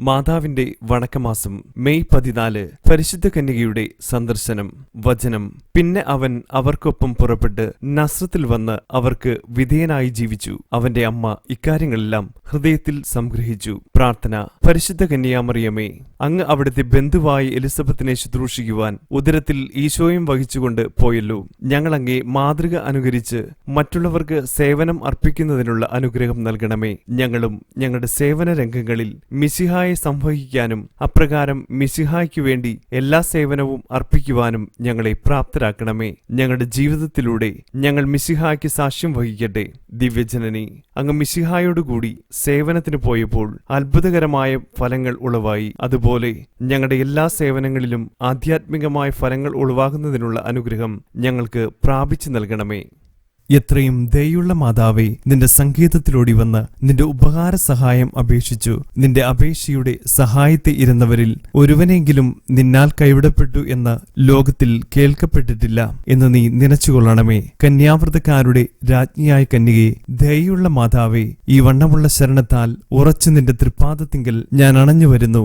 മാതാവിന്റെ വണക്കമാസം മെയ് പതിനാല് പരിശുദ്ധ കന്യകയുടെ സന്ദർശനം വചനം. പിന്നെ അവൻ അവർക്കൊപ്പം പുറപ്പെട്ട് നസ്രത്തിൽ വന്ന് അവർക്ക് വിധേയനായി ജീവിച്ചു. അവന്റെ അമ്മ ഇക്കാര്യങ്ങളെല്ലാം ഹൃദയത്തിൽ സംഗ്രഹിച്ചു. പ്രാർത്ഥന. പരിശുദ്ധ കന്യാമറിയമേ അങ്ങ് അവിടുത്തെ ബന്ധുവായി എലിസബത്തിനെ ശുശ്രൂഷിക്കുവാൻ ഉദരത്തിൽ ഈശോയും വഹിച്ചുകൊണ്ട് പോയല്ലോ. ഞങ്ങൾ അങ്ങേ മാതൃക അനുകരിച്ച് മറ്റുള്ളവർക്ക് സേവനം അർപ്പിക്കുന്നതിനുള്ള അനുഗ്രഹം നൽകണമേ. ഞങ്ങളും ഞങ്ങളുടെ സേവന രംഗങ്ങളിൽ മിശിഹായെ സംവഹിക്കാനും അപ്രകാരം മിശിഹായ്ക്കു വേണ്ടി എല്ലാ സേവനവും അർപ്പിക്കുവാനും ഞങ്ങളെ പ്രാപ്തരാക്കണമേ. ഞങ്ങളുടെ ജീവിതത്തിലൂടെ ഞങ്ങൾ മിശിഹായ്ക്ക് സാക്ഷ്യം വഹിക്കട്ടെ. ദിവ്യജനനി അങ്ങ് മിശിഹായോടുകൂടി സേവനത്തിന് പോയപ്പോൾ അത്ഭുതകരമായ ഫലങ്ങൾ ഉളവായി. അതുപോലെ ഞങ്ങളുടെ എല്ലാ സേവനങ്ങളിലും ആധ്യാത്മികമായ ഫലങ്ങൾ ഉളവാകുന്നതിനുള്ള അനുഗ്രഹം ഞങ്ങൾക്ക് പ്രാപിച്ചു നൽകണമേ. എത്രയും ദയുള്ള മാതാവേ നിന്റെ സങ്കേതത്തിലോടി വന്ന് നിന്റെ ഉപകാര സഹായം അപേക്ഷിച്ചു. നിന്റെ അപേക്ഷയുടെ സഹായത്തെ ഇരുന്നവരിൽ ഒരുവനെങ്കിലും നിന്നാൽ കൈവിടപ്പെട്ടു എന്ന് ലോകത്തിൽ കേൾക്കപ്പെട്ടിട്ടില്ല എന്ന് നീ നിനച്ചുകൊള്ളണമേ. കന്യാവ്രതക്കാരുടെ രാജ്ഞിയായ കന്യകെ ദയുള്ള മാതാവേ ഈ വണ്ണമുള്ള ശരണത്താൽ ഉറച്ചു നിന്റെ തൃപ്പാദത്തിങ്കൽ ഞാൻ അണഞ്ഞു വരുന്നു